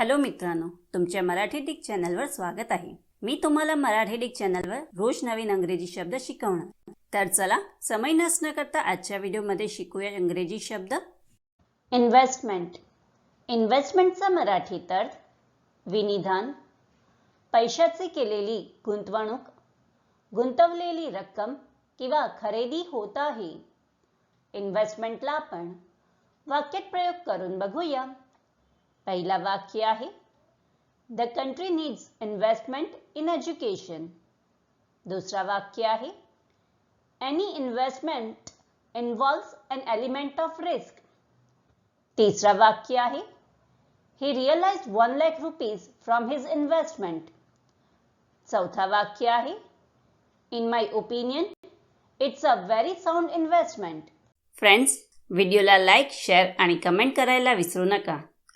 Hello मित्रांनो तुमच्या Marathi Dick चॅनलवर स्वागत आहे. मी तुम्हाला मराठी डिक चॅनलवर रोज नवीन इंग्रजी शब्द शिकवणार. तर चला समय नसणं करता आजच्या व्हिडिओमध्ये शिकूया इंग्रजी शब्द. इन्व्हेस्टमेंट. इन्व्हेस्टमेंटचा मराठीत अर्थ विनिधान पैशाची केलेली गुंतवणूक गुंतवलेली रक्कम किंवा खरेदी होत आहे. इन्व्हेस्टमेंटला आपण वाक्यात प्रयोग करून बघूया. पहिला वाक्य आहे the country needs investment in education दुसरा वाक्य आहे any investment involves an element of risk तिसरा वाक्य आहे he realise one lakh rupees from his investment चौथा वाक्य आहे in my opinion it's a very sound investment friends व्हिडिओला लाईक शेअर आणि कमेंट करायला विसरू नका.